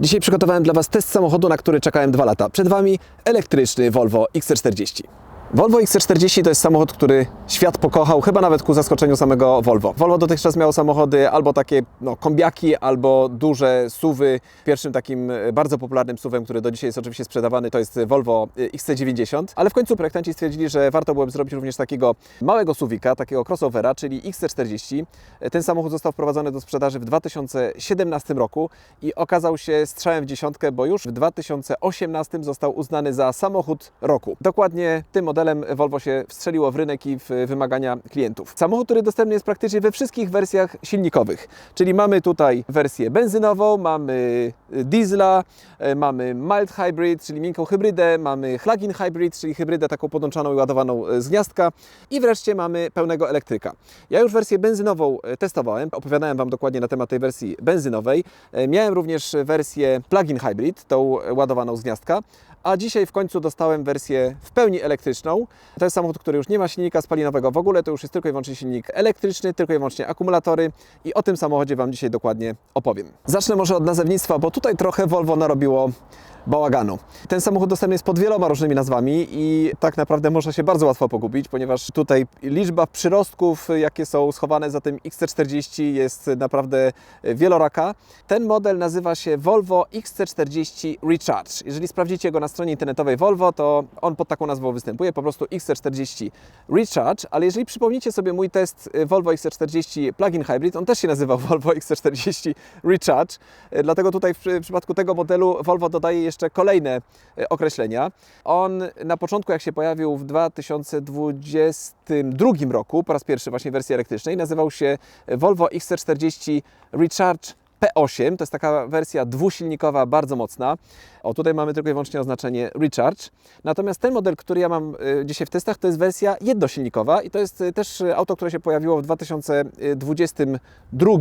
Dzisiaj przygotowałem dla Was test samochodu, na który czekałem dwa lata. Przed Wami elektryczny Volvo XC40. Volvo XC40 to jest samochód, który świat pokochał, chyba nawet ku zaskoczeniu samego Volvo. Volvo dotychczas miało samochody albo takie no, kombiaki, albo duże suwy. Pierwszym takim e, bardzo popularnym suwem, który do dzisiaj jest oczywiście sprzedawany, to jest Volvo e, XC90. Ale w końcu projektanci stwierdzili, że warto byłoby zrobić również takiego małego suwika, takiego crossovera, czyli XC40. E, Ten samochód został wprowadzony do sprzedaży w 2017 roku i okazał się strzałem w dziesiątkę, bo już w 2018 został uznany za samochód roku. Dokładnie tym modelem Volvo się wstrzeliło w rynek i w wymagania klientów. Samochód, który dostępny jest praktycznie we wszystkich wersjach silnikowych, czyli mamy tutaj wersję benzynową, mamy diesla, e, mamy mild hybrid, czyli miękką hybrydę, mamy plug-in hybrid, czyli hybrydę taką podłączaną i ładowaną z gniazdka i wreszcie mamy pełnego elektryka. Ja już wersję benzynową testowałem, opowiadałem Wam dokładnie na temat tej wersji benzynowej. Miałem również wersję plug-in hybrid, tą ładowaną z gniazdka, a dzisiaj w końcu dostałem wersję w pełni elektryczną. To jest samochód, który już nie ma silnika spalinowego w ogóle, to już jest tylko i wyłącznie silnik elektryczny, tylko i wyłącznie akumulatory i o tym samochodzie Wam dzisiaj dokładnie opowiem. Zacznę może od nazewnictwa, bo tutaj trochę Volvo narobiło bałaganu. Ten samochód dostępny jest pod wieloma różnymi nazwami i tak naprawdę można się bardzo łatwo pogubić, ponieważ tutaj liczba przyrostków, jakie są schowane za tym XC40 jest naprawdę wieloraka. Ten model nazywa się Volvo XC40 Recharge. Jeżeli sprawdzicie go na stronie internetowej Volvo, to on pod taką nazwą występuje, po prostu XC40 Recharge, ale jeżeli przypomnicie sobie mój test y, Volvo XC40 Plug-in Hybrid, on też się nazywał Volvo XC40 Recharge, Y, dlatego tutaj w przy- w przypadku tego modelu Volvo dodaje jeszcze kolejne y, określenia. On na początku, jak się pojawił w 2022 roku, po raz pierwszy właśnie w wersji elektrycznej, nazywał się Volvo XC40 Recharge P8, to jest taka wersja dwusilnikowa, bardzo mocna. O, tutaj mamy tylko i wyłącznie oznaczenie Recharge. Natomiast ten model, który ja mam y, dzisiaj w testach, to jest wersja jednosilnikowa i to jest y, też auto, które się pojawiło w 2022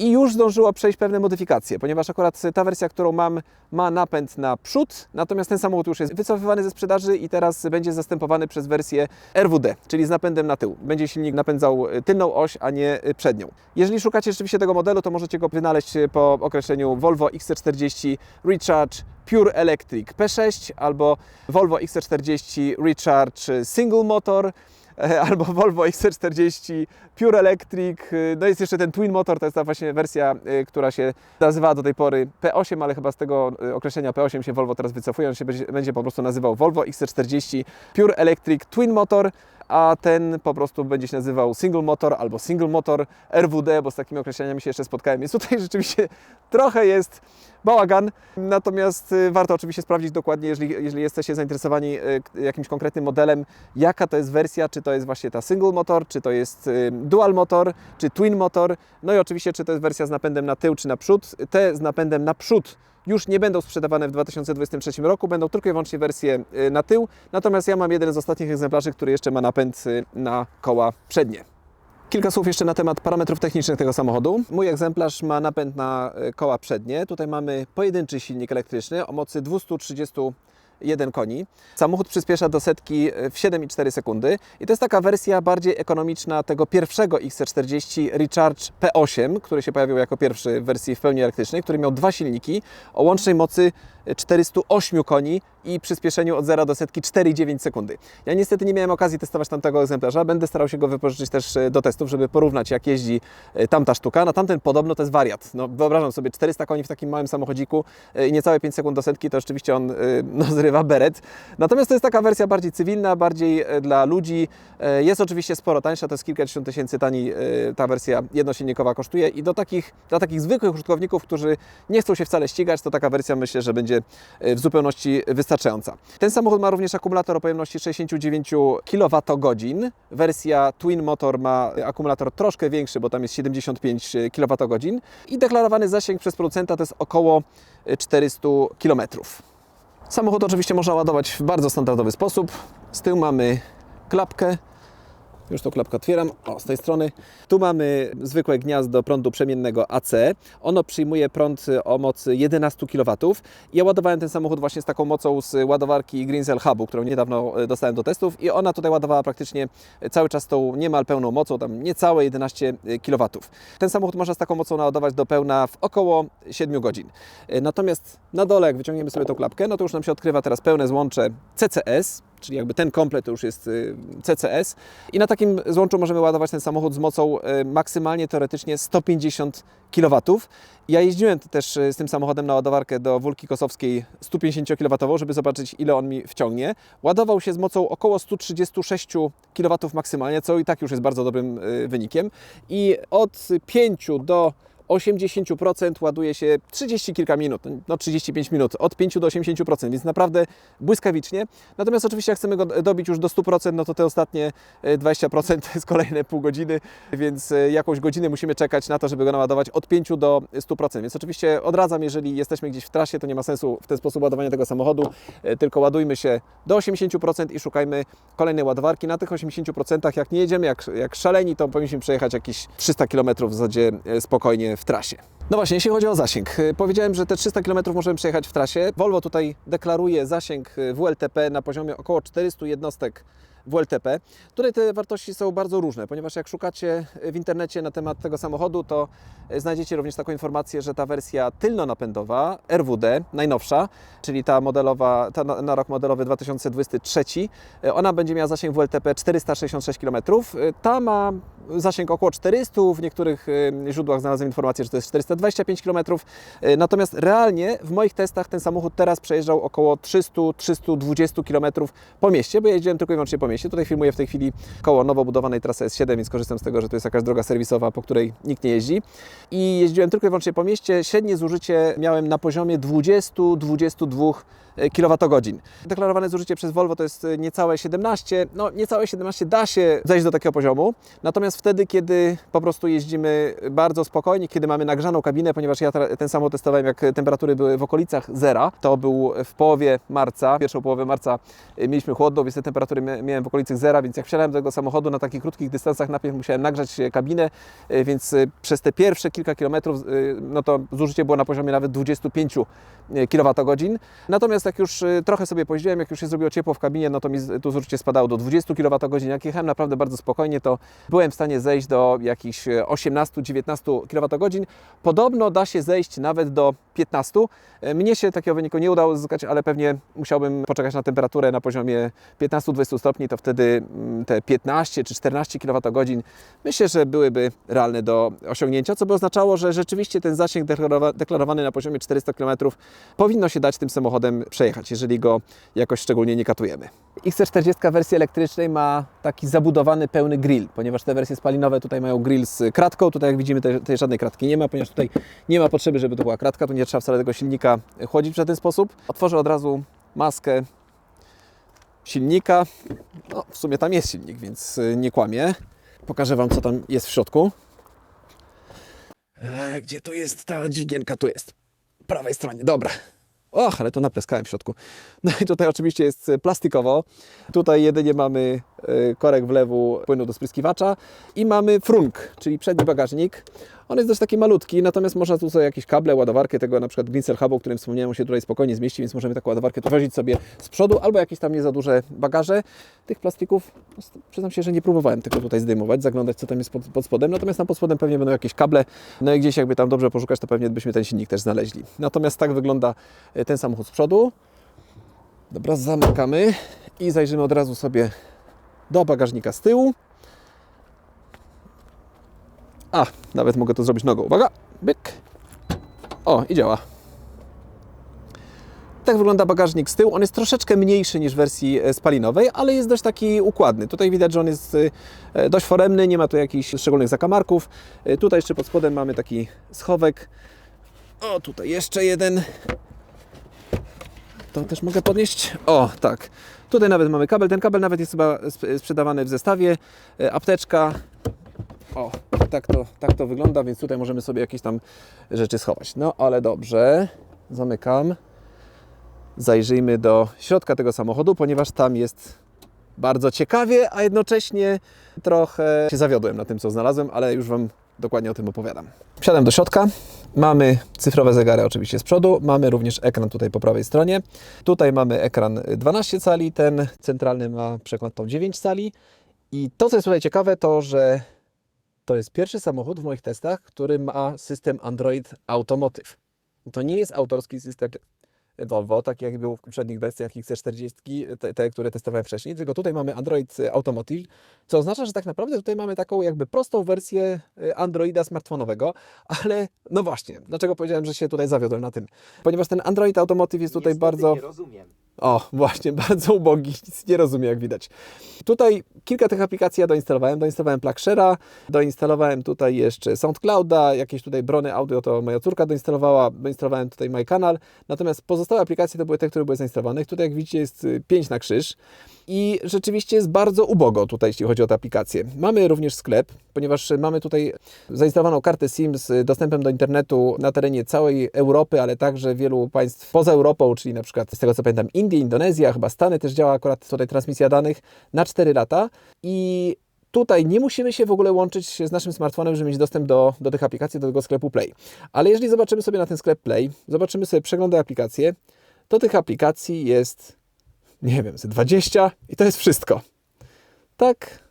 i już zdążyło przejść pewne modyfikacje, ponieważ akurat ta wersja, którą mam, ma napęd na przód, natomiast ten samochód już jest wycofywany ze sprzedaży i teraz będzie zastępowany przez wersję RWD, czyli z napędem na tył. Będzie silnik napędzał tylną oś, a nie przednią. Jeżeli szukacie rzeczywiście tego modelu, to możecie go wynaleźć po określeniu Volvo XC40 Recharge Pure Electric P6 albo Volvo XC40 Recharge Single Motor e, albo Volvo XC40 Pure Electric. e, No jest jeszcze ten Twin Motor, to jest ta właśnie wersja, e, która się nazywała do tej pory P8, ale chyba z tego e, określenia P8 się Volvo teraz wycofuje. On się będzie, będzie po prostu nazywał Volvo XC40 Pure Electric Twin Motor a ten po prostu będzie się nazywał single motor albo single motor RWD, bo z takimi określeniami się jeszcze spotkałem. Więc tutaj rzeczywiście trochę jest bałagan, natomiast y, warto oczywiście sprawdzić dokładnie, jeżeli, jeżeli jesteście zainteresowani y, jakimś konkretnym modelem, jaka to jest wersja, czy to jest właśnie ta single motor, czy to jest y, dual motor, czy twin motor, no i oczywiście, czy to jest wersja z napędem na tył, czy na przód. Te z napędem na przód już nie będą sprzedawane w 2023 roku, będą tylko i wyłącznie wersje y, na tył. Natomiast ja mam jeden z ostatnich egzemplarzy, który jeszcze ma napęd y, na koła przednie. Kilka słów jeszcze na temat parametrów technicznych tego samochodu. Mój egzemplarz ma napęd na y, koła przednie. Tutaj mamy pojedynczy silnik elektryczny o mocy 231 koni. Samochód przyspiesza do setki y, w 7,4 sekundy i to jest taka wersja bardziej ekonomiczna tego pierwszego XC40 Recharge P8, który się pojawił jako pierwszy w wersji w pełni elektrycznej, który miał dwa silniki o łącznej mocy 408 koni i przyspieszeniu od 0 do setki 4,9 sekundy. Ja niestety nie miałem okazji testować tamtego egzemplarza, będę starał się go wypożyczyć też e, do testów, żeby porównać jak jeździ e, tamta sztuka. Na tamten podobno to jest wariat. No, wyobrażam sobie 400 koni w takim małym samochodziku e, i niecałe 5 sekund do setki, to rzeczywiście on e, no, beret. Natomiast to jest taka wersja bardziej cywilna, bardziej e, dla ludzi. E, Jest oczywiście sporo tańsza, to jest kilkadziesiąt tysięcy taniej e, ta wersja jednosilnikowa kosztuje i do takich, dla takich zwykłych użytkowników, którzy nie chcą się wcale ścigać, to taka wersja myślę, że będzie w zupełności wystarczająca. Ten samochód ma również akumulator o pojemności 69 kWh. Wersja Twin Motor ma akumulator troszkę większy, bo tam jest 75 kWh i deklarowany zasięg przez producenta to jest około 400 km. Samochód oczywiście można ładować w bardzo standardowy sposób. Z tyłu mamy klapkę, Już tą klapkę otwieram. O, z tej strony. Tu mamy zwykłe gniazdo prądu przemiennego AC. Ono przyjmuje prąd o mocy 11 kW. Ja ładowałem ten samochód właśnie z taką mocą z ładowarki Greencell Hubu, którą niedawno e, dostałem do testów i ona tutaj ładowała praktycznie cały czas tą niemal pełną mocą, tam niecałe 11 kW. Ten samochód można z taką mocą naładować do pełna w około 7 godzin. E, Natomiast na dole, jak wyciągniemy sobie tą klapkę, no to już nam się odkrywa teraz pełne złącze CCS, czyli jakby ten komplet to już jest y, CCS i na takim złączu możemy ładować ten samochód z mocą y, maksymalnie teoretycznie 150 kW. Ja jeździłem też y, z tym samochodem na ładowarkę do Wólki Kosowskiej 150 kW, żeby zobaczyć ile on mi wciągnie. Ładował się z mocą około 136 kW maksymalnie, co i tak już jest bardzo dobrym wynikiem i od 5 do 80% ładuje się 30 kilka minut, no 35 minut, od 5 do 80%, więc naprawdę błyskawicznie. Natomiast oczywiście jak chcemy go dobić już do 100%, no to te ostatnie e, 20% to jest kolejne pół godziny, więc e, jakąś godzinę musimy czekać na to, żeby go naładować od 5 do 100%. Więc oczywiście odradzam, jeżeli jesteśmy gdzieś w trasie, to nie ma sensu w ten sposób ładowania tego samochodu, e, tylko ładujmy się do 80% i szukajmy kolejnej ładowarki. Na tych 80% jak nie jedziemy jak, jak szaleni, to powinniśmy przejechać jakieś 300 km w zasadzie e, spokojnie w trasie. No właśnie, jeśli chodzi o zasięg, y, powiedziałem, że te 300 km możemy przejechać w trasie. Volvo tutaj deklaruje zasięg y, WLTP na poziomie około 400 jednostek WLTP. Tutaj te wartości są bardzo różne, ponieważ jak szukacie w internecie na temat tego samochodu, to y, znajdziecie również taką informację, że ta wersja tylnonapędowa RWD, najnowsza, czyli ta modelowa, ta na, rok modelowy 2023, y, ona będzie miała zasięg WLTP 466 km. Y, Ta ma zasięg około 400, w niektórych y, źródłach znalazłem informację, że to jest 425 km. Y, Natomiast realnie w moich testach ten samochód teraz przejeżdżał około 300-320 km po mieście, bo jeździłem tylko i wyłącznie po mieście. Tutaj filmuję w tej chwili koło nowo budowanej trasy S7, więc korzystam z tego, że to jest jakaś droga serwisowa, po której nikt nie jeździ. I jeździłem tylko i wyłącznie po mieście. Średnie zużycie miałem na poziomie 20-22 kWh. Deklarowane zużycie przez Volvo to jest niecałe 17. No, niecałe 17 da się zejść do takiego poziomu. Natomiast wtedy, kiedy po prostu jeździmy bardzo spokojnie, kiedy mamy nagrzaną kabinę, ponieważ ja ten samochód testowałem, jak temperatury były w okolicach zera, to był w połowie marca, pierwszą połowę marca y, mieliśmy chłodno, więc te temperatury mia- miałem w okolicach zera, więc jak wsiadałem do tego samochodu na takich krótkich dystansach, najpierw musiałem nagrzać e, kabinę, więc przez te pierwsze kilka kilometrów, no to zużycie było na poziomie nawet 25 kWh. Natomiast jak już y, trochę sobie pojeździłem, jak już się zrobiło ciepło w kabinie, no to mi tu zużycie spadało do 20 kWh. Jak jechałem naprawdę bardzo spokojnie, to byłem w stanie zejść do jakichś e, 18-19 kWh. Podobno da się zejść nawet do 15. E, Mnie się takiego wyniku nie udało uzyskać, ale pewnie musiałbym poczekać na temperaturę na poziomie 15-20 stopni, to wtedy mm, te 15 czy 14 kWh myślę, że byłyby realne do osiągnięcia, co by oznaczało, że rzeczywiście ten zasięg deklarowa- deklarowany na poziomie 400 km powinno się dać tym samochodem przejechać, jeżeli go jakoś szczególnie nie katujemy. XC40 w wersji elektrycznej ma taki zabudowany pełny grill, ponieważ te wersje spalinowe tutaj mają grill z kratką, tutaj jak widzimy tej, żadnej kratki nie ma, ponieważ tutaj nie ma potrzeby, żeby to była kratka, tu nie trzeba wcale tego silnika chłodzić w żaden sposób. Otworzę od razu maskę silnika. No, w sumie tam jest silnik, więc y, nie kłamię. Pokażę Wam, co tam jest w środku. E, gdzie tu jest ta dźwigienka? Tu jest. Po prawej stronie, dobra. Och, ale to napleskałem w środku. No i tutaj oczywiście jest plastikowo. Tutaj jedynie mamy korek wlewu płynu do spryskiwacza i mamy frunk, czyli przedni bagażnik. On jest dość taki malutki, natomiast można tu sobie jakieś kable, ładowarkę tego na przykład Greencell Hubu, o którym wspomniałem, się tutaj spokojnie zmieści, więc możemy taką ładowarkę tu wozić sobie z przodu albo jakieś tam nie za duże bagaże. Tych plastików, przyznam się, że nie próbowałem tego tutaj zdejmować, zaglądać co tam jest pod, pod spodem, natomiast tam pod spodem pewnie będą jakieś kable, no i gdzieś jakby tam dobrze poszukać, to pewnie byśmy ten silnik też znaleźli. Natomiast tak wygląda e, ten samochód z przodu. Dobra, zamykamy i zajrzymy od razu sobie do bagażnika z tyłu. A, nawet mogę to zrobić nogą. Uwaga, byk. O, i działa. Tak wygląda bagażnik z tyłu. On jest troszeczkę mniejszy niż w wersji e, spalinowej, ale jest dość taki układny. Tutaj widać, że on jest e, dość foremny, nie ma tu jakichś szczególnych zakamarków. E, Tutaj jeszcze pod spodem mamy taki schowek. O, tutaj jeszcze jeden. To też mogę podnieść. O, tak. Tutaj nawet mamy kabel. Ten kabel nawet jest chyba sp- sprzedawany w zestawie. E, Apteczka. O, tak to, tak to wygląda, więc tutaj możemy sobie jakieś tam rzeczy schować. No, ale dobrze. Zamykam. Zajrzyjmy do środka tego samochodu, ponieważ tam jest bardzo ciekawie, a jednocześnie trochę się zawiodłem na tym, co znalazłem, ale już Wam dokładnie o tym opowiadam. Wsiadam do środka. Mamy cyfrowe zegary oczywiście z przodu, mamy również ekran tutaj po prawej stronie. Tutaj mamy ekran 12 cali, ten centralny ma przekładną 9 cali. I to, co jest tutaj ciekawe, to że to jest pierwszy samochód w moich testach, który ma system Android Automotive. To nie jest autorski system Volvo, tak jak był w poprzednich wersjach XC40, te, te, które testowałem wcześniej, tylko tutaj mamy Android Automotive, co oznacza, że tak naprawdę tutaj mamy taką jakby prostą wersję y, Androida smartfonowego, ale no właśnie, dlaczego powiedziałem, że się tutaj zawiodłem na tym? Ponieważ ten Android Automotive jest tutaj Niestety bardzo... Nie rozumiem. O, właśnie, bardzo ubogi, nic nie rozumie, jak widać. Tutaj kilka tych aplikacji ja doinstalowałem. Doinstalowałem Plugshare'a, doinstalowałem tutaj jeszcze SoundClouda, jakieś tutaj brony audio to moja córka doinstalowała, doinstalowałem tutaj MyCanal, natomiast pozostałe aplikacje to były te, które były zainstalowane. Tutaj jak widzicie jest 5 na krzyż i rzeczywiście jest bardzo ubogo tutaj, jeśli chodzi o te aplikacje. Mamy również sklep, ponieważ mamy tutaj zainstalowaną kartę SIM z dostępem do internetu na terenie całej Europy, ale także wielu państw poza Europą, czyli na przykład z tego co pamiętam Indie, Indonezja, chyba Stany też działa akurat tutaj transmisja danych na 4 lata i Tutaj nie musimy się w ogóle łączyć z naszym smartfonem, żeby mieć dostęp do, do tych aplikacji, do tego sklepu Play. Ale jeżeli zobaczymy sobie na ten sklep Play, zobaczymy sobie przeglądaj aplikacje, to tych aplikacji jest, nie wiem, ze 20 i to jest wszystko. Tak,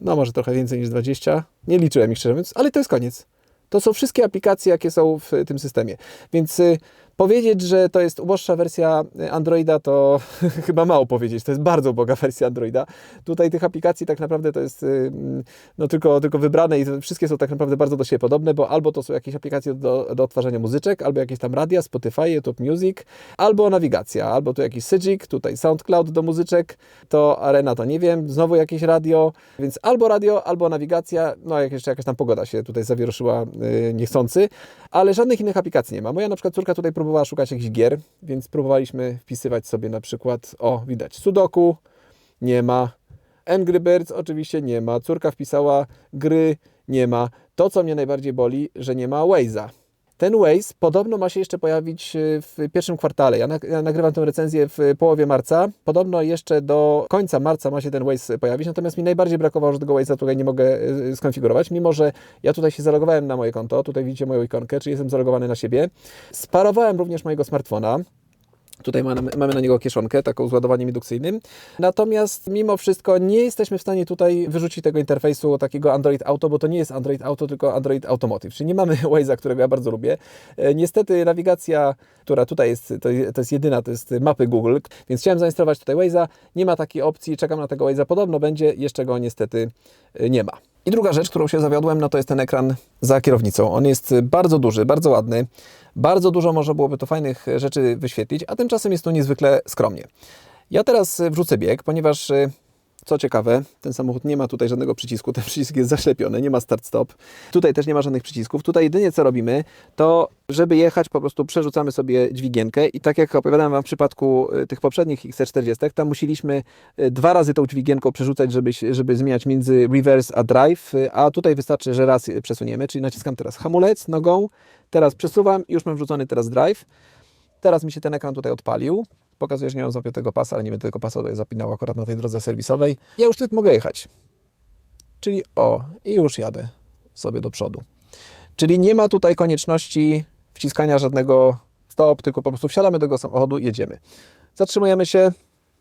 no może trochę więcej niż 20, nie liczyłem ich szczerze mówiąc, ale to jest koniec. To są wszystkie aplikacje, jakie są w tym systemie. Więc y, powiedzieć, że to jest uboższa wersja Androida, to chyba mało powiedzieć. To jest bardzo uboga wersja Androida. Tutaj tych aplikacji tak naprawdę to jest no, tylko, tylko wybrane i wszystkie są tak naprawdę bardzo do siebie podobne, bo albo to są jakieś aplikacje do, do odtwarzania muzyczek, albo jakieś tam radia, Spotify, YouTube Music, albo nawigacja, albo tu jakiś Sygic, tutaj SoundCloud do muzyczek, to Arena to nie wiem, znowu jakieś radio, więc albo radio, albo nawigacja, no jak jeszcze jakaś tam pogoda się tutaj zawieruszyła yy, niechcący, ale żadnych innych aplikacji nie ma. Moja na przykład córka tutaj próbowała szukać jakichś gier, więc próbowaliśmy wpisywać sobie na przykład, o widać, Sudoku, nie ma, Angry Birds oczywiście nie ma, córka wpisała gry, nie ma. To, co mnie najbardziej boli, że nie ma Waze'a. Ten Waze podobno ma się jeszcze pojawić y, w pierwszym kwartale. Ja, nagrywam tę recenzję w połowie marca. Podobno jeszcze do końca marca ma się ten Waze pojawić, natomiast mi najbardziej brakowało, że tego Waze'a tutaj nie mogę y, skonfigurować, mimo że ja tutaj się zalogowałem na moje konto, tutaj widzicie moją ikonkę, czyli jestem zalogowany na siebie. Sparowałem również mojego smartfona. Tutaj mamy, na niego kieszonkę, taką z ładowaniem indukcyjnym. Natomiast mimo wszystko nie jesteśmy w stanie tutaj wyrzucić tego interfejsu takiego Android Auto, bo to nie jest Android Auto, tylko Android Automotive. Czyli nie mamy Waze'a, którego ja bardzo lubię. E, niestety nawigacja, która tutaj jest, to, to jest jedyna, to jest mapy Google, więc chciałem zainstalować tutaj Waze'a. Nie ma takiej opcji, czekam na tego Waze'a. Podobno będzie, jeszcze go niestety e, nie ma. I druga rzecz, którą się zawiodłem, no to jest ten ekran za kierownicą. On jest bardzo duży, bardzo ładny. Bardzo dużo może byłoby tu fajnych rzeczy wyświetlić, a tymczasem jest tu niezwykle skromnie. Ja teraz wrzucę bieg, ponieważ co ciekawe, ten samochód nie ma tutaj żadnego przycisku, ten przycisk jest zaślepiony, nie ma start-stop. Tutaj też nie ma żadnych przycisków. Tutaj jedynie co robimy, to żeby jechać po prostu przerzucamy sobie dźwigienkę i tak jak opowiadałem Wam w przypadku tych poprzednich XC40, tam musieliśmy dwa razy tą dźwigienką przerzucać, żeby, żeby zmieniać między reverse a drive, a tutaj wystarczy, że raz przesuniemy, czyli naciskam teraz hamulec nogą, teraz przesuwam już mam wrzucony teraz drive. Teraz mi się ten ekran tutaj odpalił. Pokazuje, że nie mam zapiętego pasa, ale nie będę tego pasa tutaj zapinał akurat na tej drodze serwisowej. Ja już tylko mogę jechać. Czyli o, i już jadę sobie do przodu. Czyli nie ma tutaj konieczności wciskania żadnego stop, tylko po prostu wsiadamy do tego samochodu i jedziemy. Zatrzymujemy się,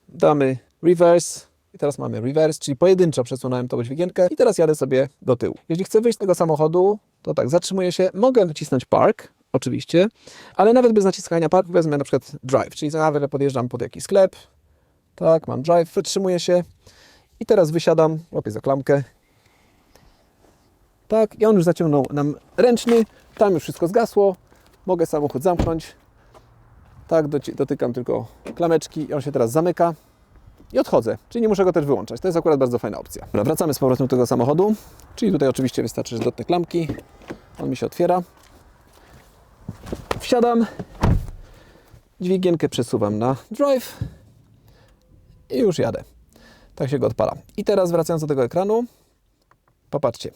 damy reverse i teraz mamy reverse, czyli pojedynczo przesunąłem tą dźwigienkę i teraz jadę sobie do tyłu. Jeśli chcę wyjść z tego samochodu, to tak, zatrzymuję się, mogę nacisnąć park, oczywiście, ale nawet bez naciskania parku wezmę na przykład drive, czyli nagle podjeżdżam pod jakiś sklep, tak, mam drive, wytrzymuję się i teraz wysiadam, łapię za klamkę, tak, i on już zaciągnął nam ręczny, tam już wszystko zgasło, mogę samochód zamknąć, tak, dotykam tylko klameczki i on się teraz zamyka i odchodzę, czyli nie muszę go też wyłączać. To jest akurat bardzo fajna opcja. Wracamy z powrotem do tego samochodu, czyli tutaj oczywiście wystarczy, że dotknę klamki, on mi się otwiera. Wsiadam, dźwigienkę przesuwam na drive i już jadę. Tak się go odpala. I teraz wracając do tego ekranu, popatrzcie.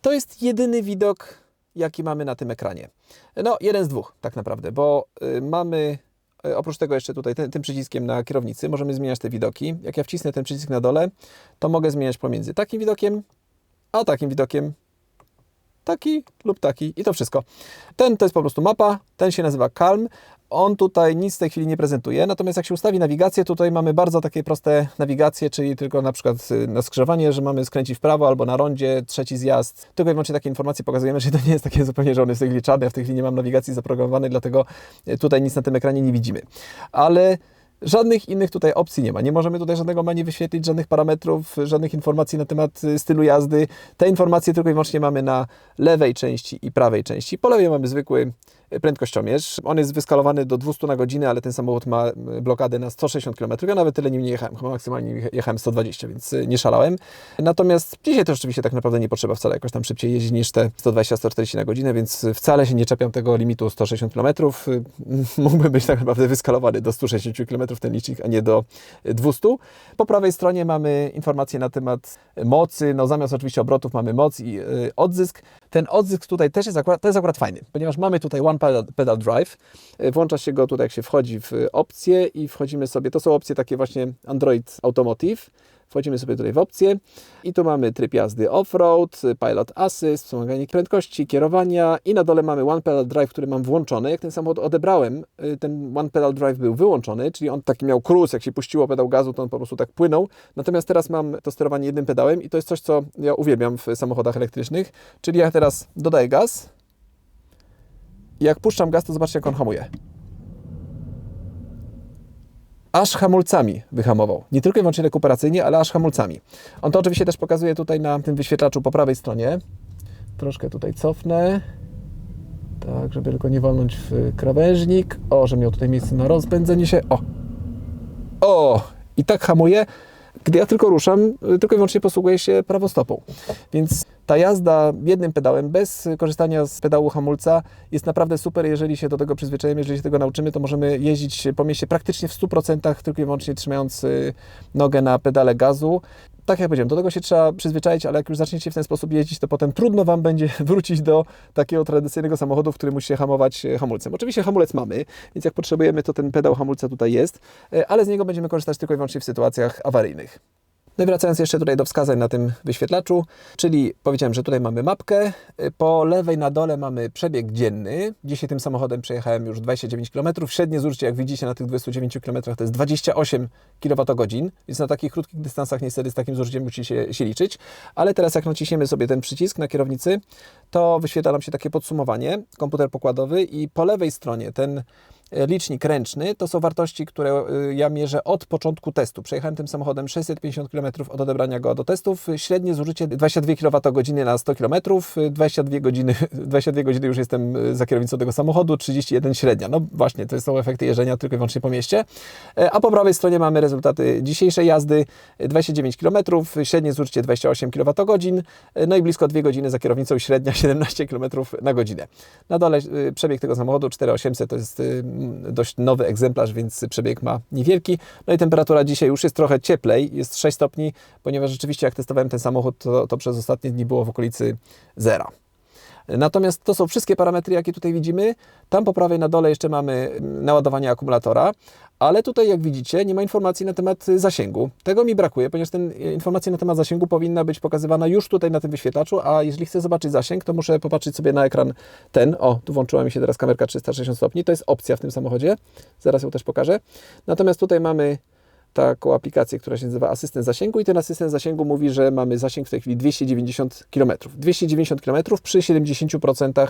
To jest jedyny widok, jaki mamy na tym ekranie. No, jeden z dwóch tak naprawdę, bo y, mamy e, oprócz tego jeszcze tutaj ten, tym przyciskiem na kierownicy możemy zmieniać te widoki. Jak ja wcisnę ten przycisk na dole, to mogę zmieniać pomiędzy takim widokiem, a takim widokiem taki lub taki i to wszystko. Ten to jest po prostu mapa, ten się nazywa Calm. On tutaj nic w tej chwili nie prezentuje, natomiast jak się ustawi nawigację, tutaj mamy bardzo takie proste nawigacje, czyli tylko na przykład y, na skrzyżowanie, że mamy skręcić w prawo albo na rondzie, trzeci zjazd. Tylko i wyłącznie takie informacje pokazujemy, że to nie jest takie zupełnie, że on jest czarny, ja w tej chwili nie mam nawigacji zaprogramowanej, dlatego y, tutaj nic na tym ekranie nie widzimy. Ale Żadnych innych tutaj opcji nie ma. Nie możemy tutaj żadnego menu wyświetlić, żadnych parametrów, żadnych informacji na temat y, stylu jazdy. Te informacje tylko i wyłącznie mamy na lewej części i prawej części. Po lewej mamy zwykły prędkościomierz. On jest wyskalowany do 200 na godzinę, ale ten samochód ma blokadę na 160 km. Ja nawet tyle nim nie jechałem, chyba maksymalnie jechałem 120, więc y, nie szalałem. Natomiast dzisiaj to rzeczywiście tak naprawdę nie potrzeba wcale jakoś tam szybciej jeździć niż te 120-140 na godzinę, więc wcale się nie czepiam tego limitu 160 km. Mógłby być tak naprawdę wyskalowany do 160 km ten licznik, a nie do 200. Po prawej stronie mamy informacje na temat mocy. No zamiast oczywiście obrotów mamy moc i odzysk. Ten odzysk tutaj też jest akurat, to jest akurat fajny, ponieważ mamy tutaj One Pedal, pedal Drive. E, włącza się go tutaj, jak się wchodzi w opcje i wchodzimy sobie, to są opcje takie właśnie Android Automotive. Wchodzimy sobie tutaj w opcje i tu mamy tryb jazdy off-road, pilot assist, wspomaganie prędkości, kierowania i na dole mamy one pedal drive, który mam włączony. Jak ten samochód odebrałem, y, ten one pedal drive był wyłączony, czyli on taki miał cruise, jak się puściło pedał gazu, to on po prostu tak płynął. Natomiast teraz mam to sterowanie jednym pedałem i to jest coś, co ja uwielbiam w samochodach elektrycznych, czyli ja teraz dodaję gaz jak puszczam gaz, to zobaczcie, jak on hamuje aż hamulcami wyhamował. Nie tylko i wyłącznie rekuperacyjnie, ale aż hamulcami. On to oczywiście też pokazuje tutaj na tym wyświetlaczu po prawej stronie. Troszkę tutaj cofnę. Tak, żeby tylko nie walnąć w krawężnik. O, że miał tutaj miejsce na rozpędzenie się. O! O! I tak hamuje, gdy ja tylko ruszam, tylko i wyłącznie posługuję się prawostopą. Więc ta jazda jednym pedałem, bez korzystania z pedału hamulca jest naprawdę super, jeżeli się do tego przyzwyczajemy, jeżeli się tego nauczymy, to możemy jeździć po mieście praktycznie w 100% tylko i wyłącznie trzymając y, nogę na pedale gazu tak jak powiedziałem, do tego się trzeba przyzwyczaić, ale jak już zaczniecie w ten sposób jeździć, to potem trudno Wam będzie wrócić do takiego tradycyjnego samochodu, w którym musi się hamować e, hamulcem. Oczywiście hamulec mamy, więc jak potrzebujemy, to ten pedał hamulca tutaj jest, e, ale z niego będziemy korzystać tylko i wyłącznie w sytuacjach awaryjnych. No i wracając jeszcze tutaj do wskazań na tym wyświetlaczu, czyli powiedziałem, że tutaj mamy mapkę, po lewej na dole mamy przebieg dzienny. Dzisiaj tym samochodem przejechałem już 29 km. Średnie zużycie, jak widzicie na tych 29 km to jest 28 kWh, więc na takich krótkich dystansach niestety z takim zużyciem musi się, się liczyć. Ale teraz jak naciśniemy sobie ten przycisk na kierownicy, to wyświetla nam się takie podsumowanie, komputer pokładowy i po lewej stronie ten licznik ręczny to są wartości, które y, ja mierzę od początku testu. Przejechałem tym samochodem 650 km od odebrania go do testów. Średnie zużycie 22 kWh na 100 km. 22 godziny, 22 godziny już jestem y, za kierownicą tego samochodu, 31 średnia. No właśnie, to są efekty jeżdżenia tylko i wyłącznie po mieście. E, a po prawej stronie mamy rezultaty dzisiejszej jazdy. 29 km, średnie zużycie 28 kWh, e, no i blisko 2 godziny za kierownicą, średnia 17 km na godzinę. Na dole y, przebieg tego samochodu 4800 to jest dość nowy egzemplarz, więc przebieg ma niewielki. No i temperatura dzisiaj już jest trochę cieplej, jest 6 stopni, ponieważ rzeczywiście jak testowałem ten samochód, to, to przez ostatnie dni było w okolicy zera. Natomiast to są wszystkie parametry, jakie tutaj widzimy. Tam po prawej na dole jeszcze mamy naładowanie akumulatora, ale tutaj, jak widzicie, nie ma informacji na temat zasięgu. Tego mi brakuje, ponieważ ten, informacja na temat zasięgu powinna być pokazywana już tutaj na tym wyświetlaczu, a jeżeli chcę zobaczyć zasięg, to muszę popatrzeć sobie na ekran ten. O, tu włączyła mi się teraz kamerka 360 stopni. To jest opcja w tym samochodzie. Zaraz ją też pokażę. Natomiast tutaj mamy taką aplikację, która się nazywa Asystent Zasięgu i ten asystent zasięgu mówi, że mamy zasięg w tej chwili 290 km. 290 km przy 70%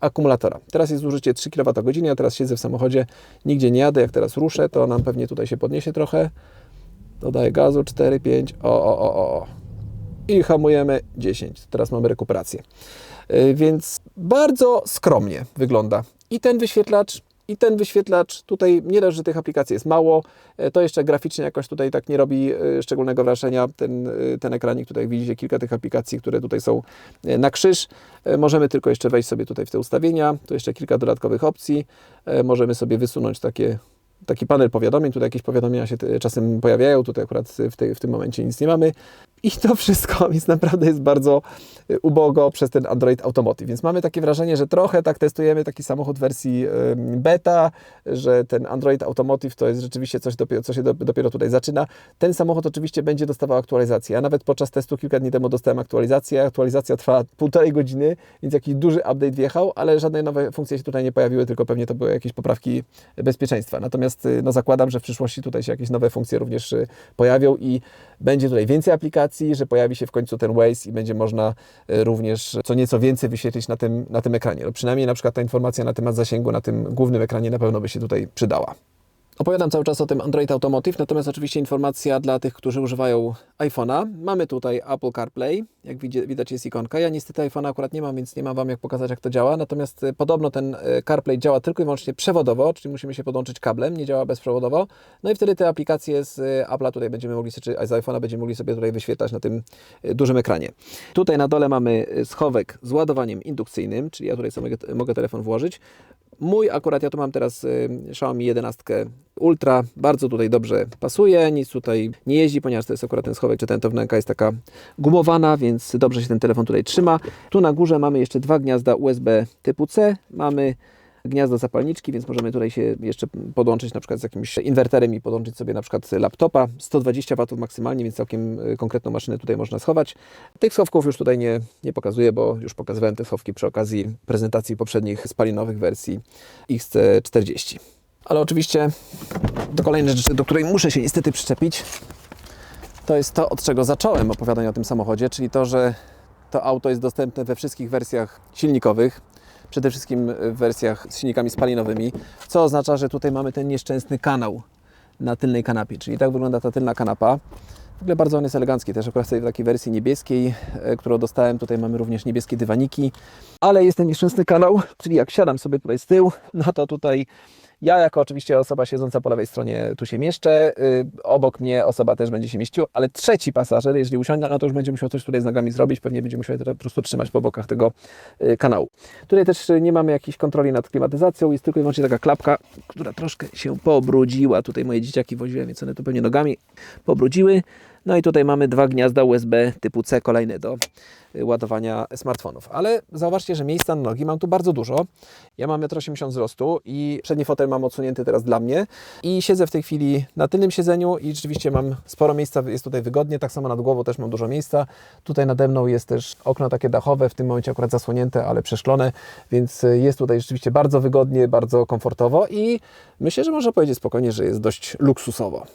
akumulatora. Teraz jest zużycie 3 kWh, ja teraz siedzę w samochodzie, nigdzie nie jadę, jak teraz ruszę, to nam pewnie tutaj się podniesie trochę. Dodaję gazu, 4, 5, o, o, o, o. I hamujemy 10. Teraz mamy rekuperację. Y, więc bardzo skromnie wygląda. I ten wyświetlacz i ten wyświetlacz, tutaj nie dość, że tych aplikacji jest mało, e, to jeszcze graficznie jakoś tutaj tak nie robi e, szczególnego wrażenia. Ten, e, ten ekranik, tutaj widzicie kilka tych aplikacji, które tutaj są na krzyż. Możemy tylko jeszcze wejść sobie tutaj w te ustawienia, tu jeszcze kilka dodatkowych opcji. Możemy sobie wysunąć takie taki panel powiadomień, tutaj jakieś powiadomienia się czasem pojawiają, tutaj akurat w, tej, w tym momencie nic nie mamy. I to wszystko, więc naprawdę jest bardzo y, ubogo przez ten Android Automotive. Więc mamy takie wrażenie, że trochę tak testujemy taki samochód wersji beta, że ten Android Automotive to jest rzeczywiście coś, dopiero, co się do, dopiero tutaj zaczyna. Ten samochód oczywiście będzie dostawał aktualizację. Ja nawet podczas testu kilka dni temu dostałem aktualizację. Aktualizacja trwa półtorej godziny, więc jakiś duży update wjechał, ale żadne nowe funkcje się tutaj nie pojawiły, tylko pewnie to były jakieś poprawki bezpieczeństwa. Natomiast y, no, zakładam, że w przyszłości tutaj się jakieś nowe funkcje również y, pojawią i będzie tutaj więcej aplikacji, że pojawi się w końcu ten Waze i będzie można y, również co nieco więcej wyświetlić na tym, na tym ekranie. No, przynajmniej na przykład ta informacja na temat zasięgu na tym głównym ekranie na pewno by się tutaj przydała. Opowiadam cały czas o tym Android Automotive, natomiast oczywiście informacja dla tych, którzy używają iPhone'a. Mamy tutaj Apple CarPlay, jak widać jest ikonka. Ja niestety iPhone'a akurat nie mam, więc nie mam Wam jak pokazać jak to działa, natomiast e, podobno ten e, CarPlay działa tylko i wyłącznie przewodowo, czyli musimy się podłączyć kablem, nie działa bezprzewodowo. No i wtedy te aplikacje z e, Apple'a tutaj będziemy mogli, czy z iPhone'a będziemy mogli sobie tutaj wyświetlać na tym dużym ekranie. Tutaj na dole mamy schowek z ładowaniem indukcyjnym, czyli ja tutaj sobie mogę, mogę telefon włożyć. Mój akurat, ja tu mam teraz Xiaomi 11 Ultra, bardzo tutaj dobrze pasuje, nic tutaj nie jeździ, ponieważ to jest akurat ten schowek, czy ten to wnęka jest taka gumowana, więc dobrze się ten telefon tutaj trzyma. Tu na górze mamy jeszcze dwa gniazda USB typu C, mamy gniazdo zapalniczki, więc możemy tutaj się jeszcze podłączyć na przykład z jakimś inwerterem i podłączyć sobie na przykład laptopa. 120 W maksymalnie, więc całkiem y, konkretną maszynę tutaj można schować. Tych schowków już tutaj nie, nie pokazuję, bo już pokazywałem te schowki przy okazji prezentacji poprzednich spalinowych wersji XC40. Ale oczywiście do kolejnej rzeczy, do której muszę się niestety przyczepić, to jest to, od czego zacząłem opowiadanie o tym samochodzie, czyli to, że to auto jest dostępne we wszystkich wersjach silnikowych, przede wszystkim w wersjach z silnikami spalinowymi, co oznacza, że tutaj mamy ten nieszczęsny kanał na tylnej kanapie, czyli tak wygląda ta tylna kanapa. W ogóle bardzo on jest elegancki, też akurat w takiej wersji niebieskiej, e, którą dostałem, tutaj mamy również niebieskie dywaniki, ale jest ten nieszczęsny kanał, czyli jak siadam sobie tutaj z tyłu, no to tutaj ja jako oczywiście osoba siedząca po lewej stronie tu się mieszczę, yy, obok mnie osoba też będzie się mieścił, ale trzeci pasażer, jeżeli usiądzie, no to już będzie musiał coś tutaj z nogami zrobić, pewnie będzie musiał po prostu trzymać po bokach tego yy, kanału. Tutaj też nie mamy jakiejś kontroli nad klimatyzacją, jest tylko i wyłącznie taka klapka, która troszkę się pobrudziła. Tutaj moje dzieciaki woziłem, więc one tu pewnie nogami pobrudziły. No i tutaj mamy dwa gniazda USB typu C, kolejne do y, ładowania smartfonów. Ale zauważcie, że miejsca na nogi mam tu bardzo dużo. Ja mam 1,80 m wzrostu i przedni fotel mam odsunięty teraz dla mnie i siedzę w tej chwili na tylnym siedzeniu i rzeczywiście mam sporo miejsca, jest tutaj wygodnie, tak samo nad głową też mam dużo miejsca. Tutaj nade mną jest też okno takie dachowe, w tym momencie akurat zasłonięte, ale przeszklone, więc y, jest tutaj rzeczywiście bardzo wygodnie, bardzo komfortowo i myślę, że można powiedzieć spokojnie, że jest dość luksusowo.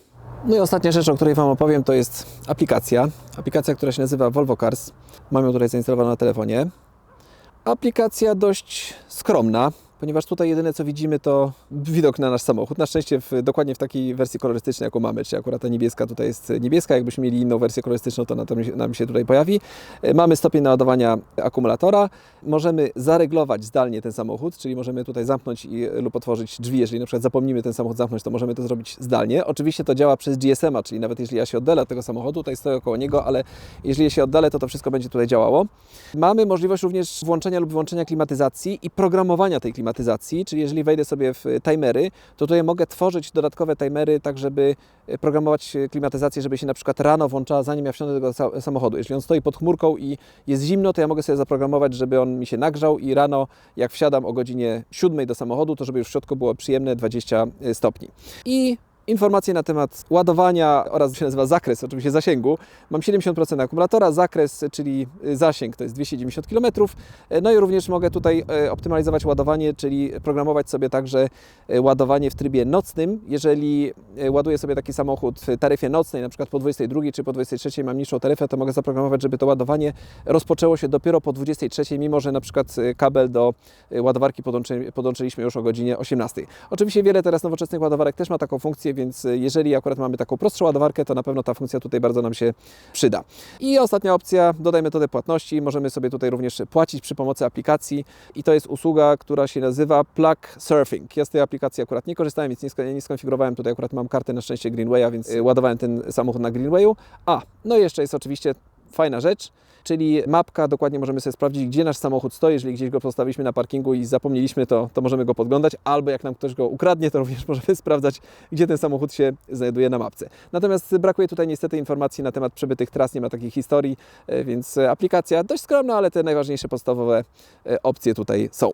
No i ostatnia rzecz, o której Wam opowiem, to jest aplikacja. Aplikacja, która się nazywa Volvo Cars. Mam ją tutaj zainstalowaną na telefonie. Aplikacja dość skromna, ponieważ tutaj jedyne co widzimy to widok na nasz samochód. Na szczęście w, dokładnie w takiej wersji kolorystycznej, jaką mamy, czyli akurat ta niebieska tutaj jest niebieska. Jakbyśmy mieli inną wersję kolorystyczną, to nam się tutaj pojawi. E, mamy stopień naładowania akumulatora. Możemy zareglować zdalnie ten samochód, czyli możemy tutaj zamknąć i, lub otworzyć drzwi. Jeżeli na przykład zapomnimy ten samochód zamknąć, to możemy to zrobić zdalnie. Oczywiście to działa przez GSM-a, czyli nawet jeżeli ja się oddalę od tego samochodu, tutaj stoję około niego, ale jeżeli się oddalę, to to wszystko będzie tutaj działało. Mamy możliwość również włączenia lub wyłączenia klimatyzacji i programowania tej klimatyzacji, czyli jeżeli wejdę sobie w timery, to tutaj mogę tworzyć dodatkowe timery, tak żeby e, programować klimatyzację, żeby się na przykład rano włączała, zanim ja wsiądę do tego samochodu. Jeżeli on stoi pod chmurką i jest zimno, to ja mogę sobie zaprogramować, żeby on mi się nagrzał i rano, jak wsiadam o godzinie 7 do samochodu, to żeby już w środku było przyjemne 20 e, stopni. I informacje na temat ładowania oraz się nazywa zakres, oczywiście zasięgu. Mam 70% akumulatora, zakres, czyli zasięg to jest 290 km. No i również mogę tutaj e, optymalizować ładowanie, czyli programować sobie także e, ładowanie w trybie nocnym. Jeżeli e, ładuję sobie taki samochód w taryfie nocnej, na przykład po 22 czy po 23 mam niższą taryfę, to mogę zaprogramować, żeby to ładowanie rozpoczęło się dopiero po 23, mimo że na przykład kabel do ładowarki podłączy, podłączyliśmy już o godzinie 18. Oczywiście wiele teraz nowoczesnych ładowarek też ma taką funkcję, więc jeżeli akurat mamy taką prostszą ładowarkę, to na pewno ta funkcja tutaj bardzo nam się przyda. I ostatnia opcja, dodaj metodę płatności. Możemy sobie tutaj również płacić przy pomocy aplikacji i to jest usługa, która się nazywa Plug Surfing. Ja z tej aplikacji akurat nie korzystałem, więc nie, skonfigurowałem. Tutaj akurat mam kartę na szczęście Greenwaya, więc ładowałem ten samochód na Greenwayu. A, no i jeszcze jest oczywiście fajna rzecz, czyli mapka, dokładnie możemy sobie sprawdzić, gdzie nasz samochód stoi. Jeżeli gdzieś go postawiliśmy na parkingu i zapomnieliśmy, to, to możemy go podglądać, albo jak nam ktoś go ukradnie, to również możemy sprawdzać, gdzie ten samochód się znajduje na mapce. Natomiast brakuje tutaj niestety informacji na temat przebytych tras, nie ma takiej historii, e, więc aplikacja dość skromna, ale te najważniejsze podstawowe e, opcje tutaj są.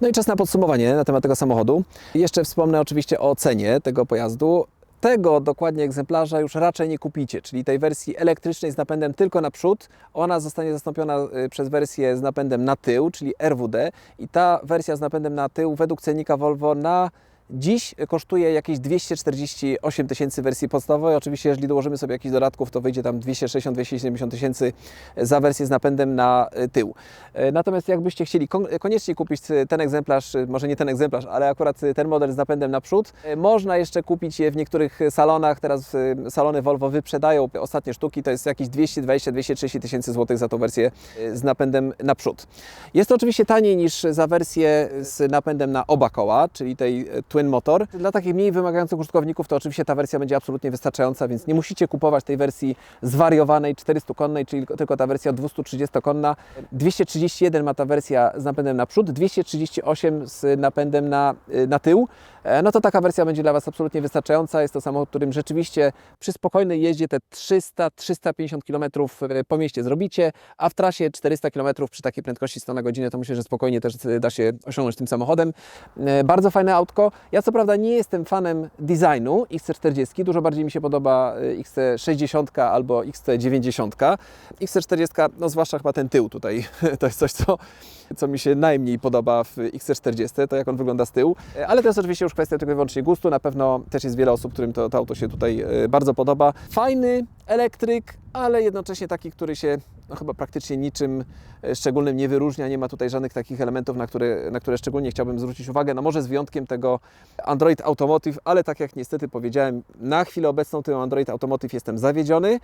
No i czas na podsumowanie na temat tego samochodu. Jeszcze wspomnę oczywiście o cenie tego pojazdu. Tego dokładnie egzemplarza już raczej nie kupicie, czyli tej wersji elektrycznej z napędem tylko na przód. Ona zostanie zastąpiona y, przez wersję z napędem na tył, czyli RWD i ta wersja z napędem na tył według cennika Volvo na Dziś kosztuje jakieś 248 tysięcy wersji podstawowej. Oczywiście, jeżeli dołożymy sobie jakichś dodatków, to wyjdzie tam 260-270 tysięcy za wersję z napędem na e, tył. E, natomiast jakbyście chcieli e, koniecznie kupić ten egzemplarz, może nie ten egzemplarz, ale akurat ten model z napędem na przód, można jeszcze kupić je w niektórych salonach. Teraz salony Volvo wyprzedają ostatnie sztuki, to jest jakieś 220-230 tysięcy złotych za tą wersję z napędem na przód. Jest to oczywiście taniej niż za wersję z napędem na oba koła, czyli tej 20 motor. Dla takich mniej wymagających użytkowników to oczywiście ta wersja będzie absolutnie wystarczająca, więc nie musicie kupować tej wersji zwariowanej 400-konnej, czyli tylko ta wersja 230-konna. 231 ma ta wersja z napędem na przód, 238 z napędem na, y, na tył. E, No to taka wersja będzie dla Was absolutnie wystarczająca. Jest to samochód, którym rzeczywiście przy spokojnej jeździe te 300-350 km po mieście zrobicie, a w trasie 400 km przy takiej prędkości 100 na godzinę to myślę, że spokojnie też y, da się osiągnąć tym samochodem. E, Bardzo fajne autko. Ja co prawda nie jestem fanem designu XC40, dużo bardziej mi się podoba y, XC60 albo XC90. XC40, no zwłaszcza chyba ten tył tutaj, to jest coś, co, co mi się najmniej podoba w XC40, to jak on wygląda z tyłu. E, Ale to jest oczywiście już kwestia tylko i wyłącznie gustu. Na pewno też jest wiele osób, którym to, to auto się tutaj e, bardzo podoba. Fajny elektryk, ale jednocześnie taki, który się no, chyba praktycznie niczym e, szczególnym nie wyróżnia. Nie ma tutaj żadnych takich elementów, na które, na które szczególnie chciałbym zwrócić uwagę. No może z wyjątkiem tego Android Automotive, ale tak jak niestety powiedziałem, na chwilę obecną tym Android Automotive jestem zawiedziony,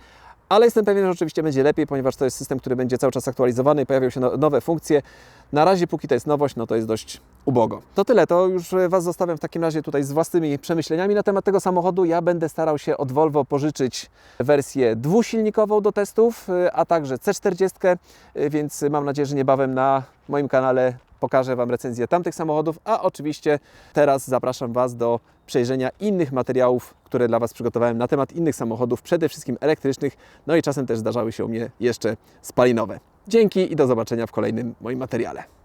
ale jestem pewien, że oczywiście będzie lepiej, ponieważ to jest system, który będzie cały czas aktualizowany, pojawią się no- nowe funkcje. Na razie, póki to jest nowość, no to jest dość ubogo. To tyle, to już e, Was zostawiam w takim razie tutaj z własnymi przemyśleniami na temat tego samochodu. Ja będę starał się od Volvo pożyczyć wersję dwusilnikową do testów, e, a także C40, e, więc mam nadzieję, że niebawem na moim kanale pokażę Wam recenzję tamtych samochodów, a oczywiście teraz zapraszam Was do przejrzenia innych materiałów, które dla Was przygotowałem na temat innych samochodów, przede wszystkim elektrycznych, no i czasem też zdarzały się u mnie jeszcze spalinowe. Dzięki i do zobaczenia w kolejnym moim materiale.